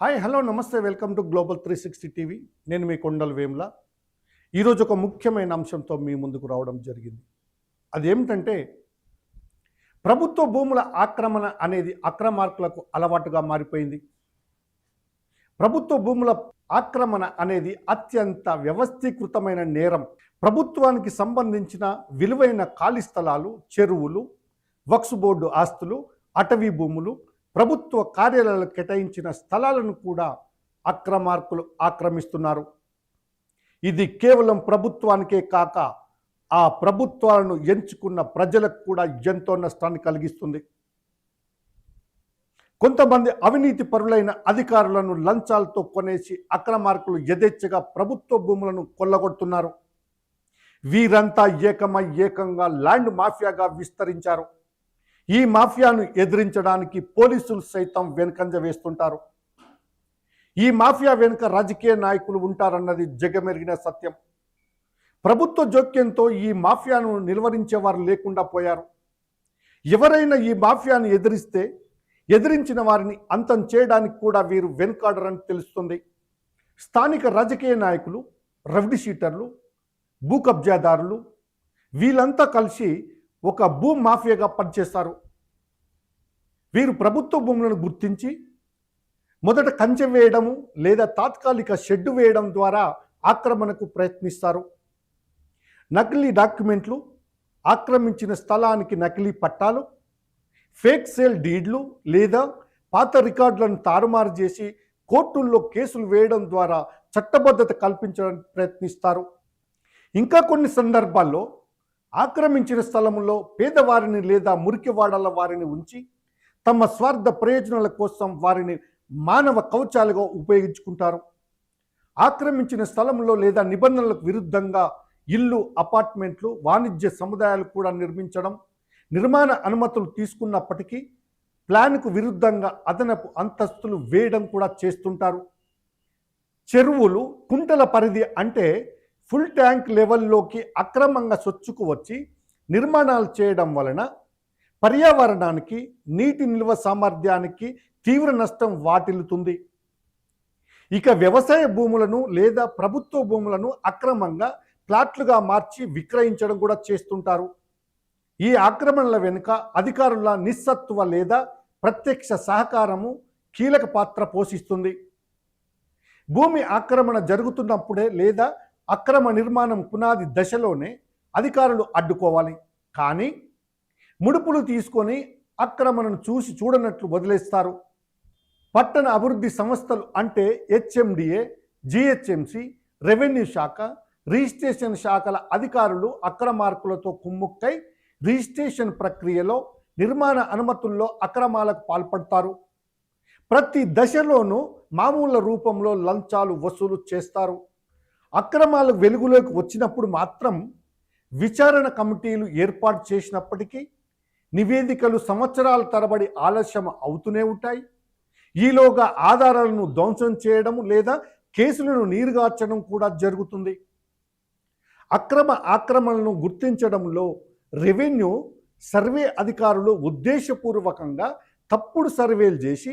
Hi hello namaste welcome to global three sixty TV. నేను మీ కొండల వేముల. ఈరోజు ఒక ముఖ్యమైన అంశంతో మీ ముందుకు రావడం జరిగింది. అదేమిటంటే ప్రభుత్వ భూముల ఆక్రమణ అనేది అక్రమార్కులకు అలవాటుగా మారిపోయింది. ప్రభుత్వ భూముల ఆక్రమణ అనేది అత్యంత వ్యవస్థీకృతమైన నేరం. ప్రభుత్వానికి సంబంధించిన విలువైన ఖాళీ స్థలాలు చెరువులు వక్స్ బోర్డు ఆస్తులు అటవీ భూములు ప్రభుత్వ కార్యాలయాలకు కేటాయించిన స్థలాలను కూడా అక్రమార్కులు ఆక్రమిస్తున్నారు. ఇది కేవలం ప్రభుత్వానికే కాక ఆ ప్రభుత్వాలను ఎంచుకున్న ప్రజలకు కూడా ఎంతో నష్టాన్ని కలిగిస్తుంది. కొంతమంది అవినీతి పరులైన అధికారులను లంచాలతో కొనేసి అక్రమార్కులు యథేచ్ఛగా ప్రభుత్వ భూములను కొల్లగొడుతున్నారు. వీరంతా ఏకమై ఏకంగా ల్యాండ్ మాఫియాగా విస్తరించారు. ఈ మాఫియాను ఎదిరించడానికి పోలీసులు సైతం వెనుకంజ వేస్తుంటారు. ఈ మాఫియా వెనుక రాజకీయ నాయకులు ఉంటారన్నది జగమెరిగిన సత్యం. ప్రభుత్వ జోక్యంతో ఈ మాఫియాను నిలువరించేవారు లేకుండా పోయారు. ఎవరైనా ఈ మాఫియాను ఎదిరిస్తే ఎదిరించిన వారిని అంతం చేయడానికి కూడా వీరు వెనుకాడరని తెలుస్తుంది. స్థానిక రాజకీయ నాయకులు రౌడీ షీటర్లు భూ కబ్జాదారులు వీళ్ళంతా కలిసి ఒక భూ మాఫియాగా పనిచేస్తారు. వీరు ప్రభుత్వ భూములను గుర్తించి మొదట కంచె వేయడము లేదా తాత్కాలిక షెడ్డు వేయడం ద్వారా ఆక్రమణకు ప్రయత్నిస్తారు. నకిలీ డాక్యుమెంట్లు ఆక్రమించిన స్థలానికి నకిలీ పట్టాలు ఫేక్ సేల్ డీడ్లు లేదా పాత రికార్డులను తారుమారు చేసి కోర్టుల్లో కేసులు వేయడం ద్వారా చట్టబద్ధత కల్పించడానికి ప్రయత్నిస్తారు. ఇంకా కొన్ని సందర్భాల్లో ఆక్రమించిన స్థలంలో పేదవారిని లేదా మురికివాడల వారిని ఉంచి తమ స్వార్థ ప్రయోజనాల కోసం వారిని మానవ కవచాలుగా ఉపయోగించుకుంటారు. ఆక్రమించిన స్థలంలో లేదా నిబంధనలకు విరుద్ధంగా ఇల్లు అపార్ట్మెంట్లు వాణిజ్య సముదాయాలు కూడా నిర్మించడం నిర్మాణ అనుమతులు తీసుకున్నప్పటికీ ప్లాన్కు విరుద్ధంగా అదనపు అంతస్తులు వేయడం కూడా చేస్తుంటారు. చెరువులు కుంటల పరిధి అంటే ఫుల్ ట్యాంక్ లెవెల్లోకి అక్రమంగా సొచ్చుకు వచ్చి నిర్మాణాలు చేయడం వలన పర్యావరణానికి నీటి నిల్వ సామర్థ్యానికి తీవ్ర నష్టం వాటిల్లుతుంది. ఇక వ్యవసాయ భూములను లేదా ప్రభుత్వ భూములను అక్రమంగా ప్లాట్లుగా మార్చి విక్రయించడం కూడా చేస్తుంటారు. ఈ ఆక్రమణల వెనుక అధికారుల నిస్సత్వ లేదా ప్రత్యక్ష సహకారము కీలక పాత్ర పోషిస్తుంది. భూమి ఆక్రమణ జరుగుతున్నప్పుడే లేదా అక్రమ నిర్మాణం పునాది దశలోనే అధికారులు అడ్డుకోవాలి. కానీ ముడుపులు తీసుకొని అక్రమణను చూసి చూడనట్లు వదిలేస్తారు. పట్టణ అభివృద్ధి సంస్థలు అంటే హెచ్ఎండిఏ జిహెచ్ఎంసి రెవెన్యూ శాఖ రిజిస్ట్రేషన్ శాఖల అధికారులు అక్రమార్కులతో కుమ్ముక్కై రిజిస్ట్రేషన్ ప్రక్రియలో నిర్మాణ అనుమతుల్లో అక్రమాలకు పాల్పడతారు. ప్రతి దశలోనూ మామూలు రూపంలో లంచాలు వసూలు చేస్తారు. అక్రమాలు వెలుగులోకి వచ్చినప్పుడు మాత్రం విచారణ కమిటీలు ఏర్పాటు చేసినప్పటికీ నివేదికలు సంవత్సరాల తరబడి ఆలస్యం అవుతూనే ఉంటాయి. ఈలోగా ఆధారాలను ధ్వంసం చేయడం లేదా కేసులను నీరుగార్చడం కూడా జరుగుతుంది. అక్రమ ఆక్రమణలను గుర్తించడంలో రెవెన్యూ సర్వే అధికారులు ఉద్దేశపూర్వకంగా తప్పుడు సర్వేలు చేసి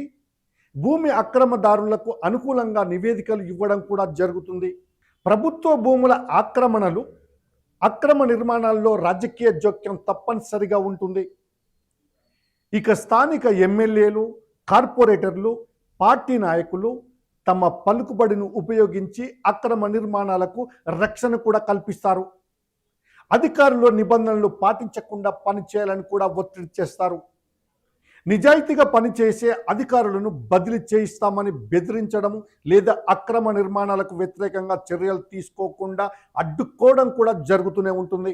భూమి అక్రమదారులకు అనుకూలంగా నివేదికలు ఇవ్వడం కూడా జరుగుతుంది. ప్రభుత్వ భూముల ఆక్రమణలు అక్రమ నిర్మాణాల్లో రాజకీయ జోక్యం తప్పనిసరిగా ఉంటుంది. ఇక స్థానిక ఎమ్మెల్యేలు కార్పొరేటర్లు పార్టీ నాయకులు తమ పలుకుబడిని ఉపయోగించి అక్రమ నిర్మాణాలకు రక్షణ కూడా కల్పిస్తారు. అధికారులు నిబంధనలు పాటించకుండా పనిచేయాలని కూడా ఒత్తిడి చేస్తారు. నిజాయితీగా పనిచేసే అధికారులను బదిలీ చేయిస్తామని బెదిరించడం లేదా అక్రమ నిర్మాణాలకు వ్యతిరేకంగా చర్యలు తీసుకోకుండా అడ్డుకోవడం కూడా జరుగుతూనే ఉంటుంది.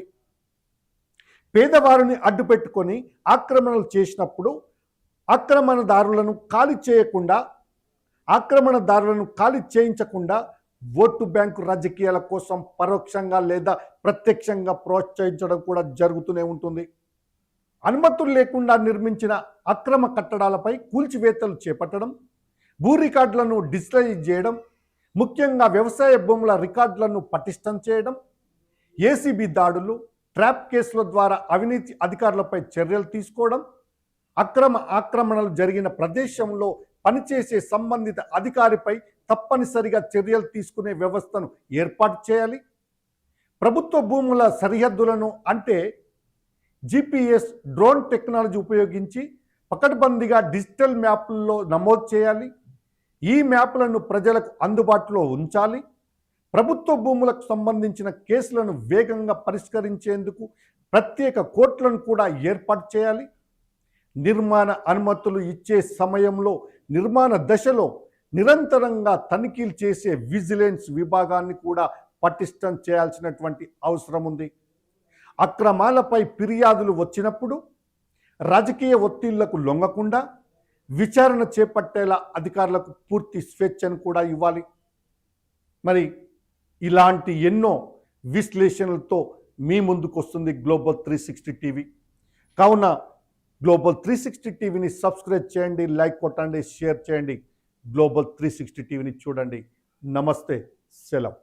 పేదవారిని అడ్డుపెట్టుకొని ఆక్రమణలు చేసినప్పుడు ఆక్రమణదారులను ఖాళీ చేయకుండా ఆక్రమణదారులను ఖాళీ చేయించకుండా ఓటు బ్యాంకు రాజకీయాల కోసం పరోక్షంగా లేదా ప్రత్యక్షంగా ప్రోత్సహించడం కూడా జరుగుతూనే ఉంటుంది. అనుమతులు లేకుండా నిర్మించిన అక్రమ కట్టడాలపై కూల్చివేతలు చేపట్టడం భూ రికార్డులను డిజిటలైజ్ చేయడం ముఖ్యంగా వ్యవసాయ భూముల రికార్డులను పటిష్టం చేయడం ఏసీబీ దాడులు ట్రాప్ కేసుల ద్వారా అవినీతి అధికారులపై చర్యలు తీసుకోవడం అక్రమ ఆక్రమణలు జరిగిన ప్రదేశంలో పనిచేసే సంబంధిత అధికారిపై తప్పనిసరిగా చర్యలు తీసుకునే వ్యవస్థను ఏర్పాటు చేయాలి. ప్రభుత్వ భూముల సరిహద్దులను అంటే జిపిఎస్ డ్రోన్ టెక్నాలజీ ఉపయోగించి పకడ్బందీగా డిజిటల్ మ్యాప్లలో నమోదు చేయాలి. ఈ మ్యాప్లను ప్రజలకు అందుబాటులో ఉంచాలి. ప్రభుత్వ భూములకు సంబంధించిన కేసులను వేగంగా పరిష్కరించేందుకు ప్రత్యేక కోర్టులను కూడా ఏర్పాటు చేయాలి. నిర్మాణ అనుమతులు ఇచ్చే సమయంలో నిర్మాణ దశలో నిరంతరంగా తనిఖీలు చేసే విజిలెన్స్ విభాగాన్ని కూడా పటిష్టం చేయాల్సినటువంటి అవసరం ఉంది. అక్రమాలపై ఫిర్యాదులు వచ్చినప్పుడు రాజకీయ ఒత్తిళ్ళకు లొంగకుండా విచారణ చేపట్టేలా అధికారులకు పూర్తి స్వేచ్ఛను కూడా ఇవ్వాలి. మరి ఇలాంటి ఎన్నో విశ్లేషణలతో మీ ముందుకు వస్తుంది గ్లోబల్ త్రీ సిక్స్టీ టీవీ కావున గ్లోబల్ త్రీ సిక్స్టీ టీవీని సబ్స్క్రైబ్ చేయండి లైక్ కొట్టండి షేర్ చేయండి. గ్లోబల్ త్రీ సిక్స్టీ టీవీని చూడండి. నమస్తే సెలవు.